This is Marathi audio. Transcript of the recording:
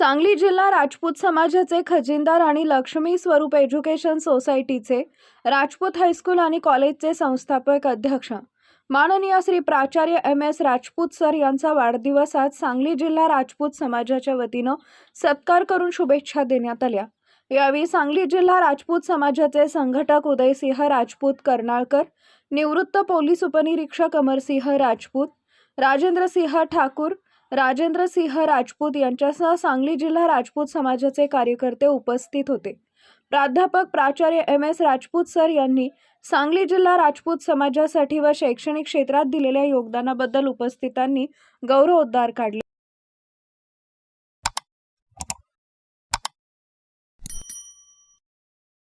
सांगली जिल्हा राजपूत समाजाचे खजिनदार आणि लक्ष्मी स्वरूप एज्युकेशन सोसायटीचे राजपूत हायस्कूल आणि कॉलेजचे संस्थापक अध्यक्ष. माननीय श्री प्राचार्य एम एस राजपूत सर यांचा वाढदिवस आज सांगली जिल्हा राजपूत समाजाच्या वतीनं सत्कार करून शुभेच्छा देण्यात आल्या. यावेळी सांगली जिल्हा राजपूत समाजाचे संघटक उदयसिंह राजपूत कर्नाळकर निवृत्त पोलीस उपनिरीक्षक अमरसिंह राजपूत राजेंद्रसिंह ठाकूर राजेंद्र सिंह राजपूत यांच्यासह सांगली जिल्हा राजपूत समाजाचे कार्यकर्ते उपस्थित होते. प्राध्यापक प्राचार्य एम एस राजपूत सर यांनी सांगली जिल्हा राजपूत समाजासाठी व शैक्षणिक क्षेत्रात दिलेल्या योगदानाबद्दल उपस्थितांनी गौरवोद्गार काढले.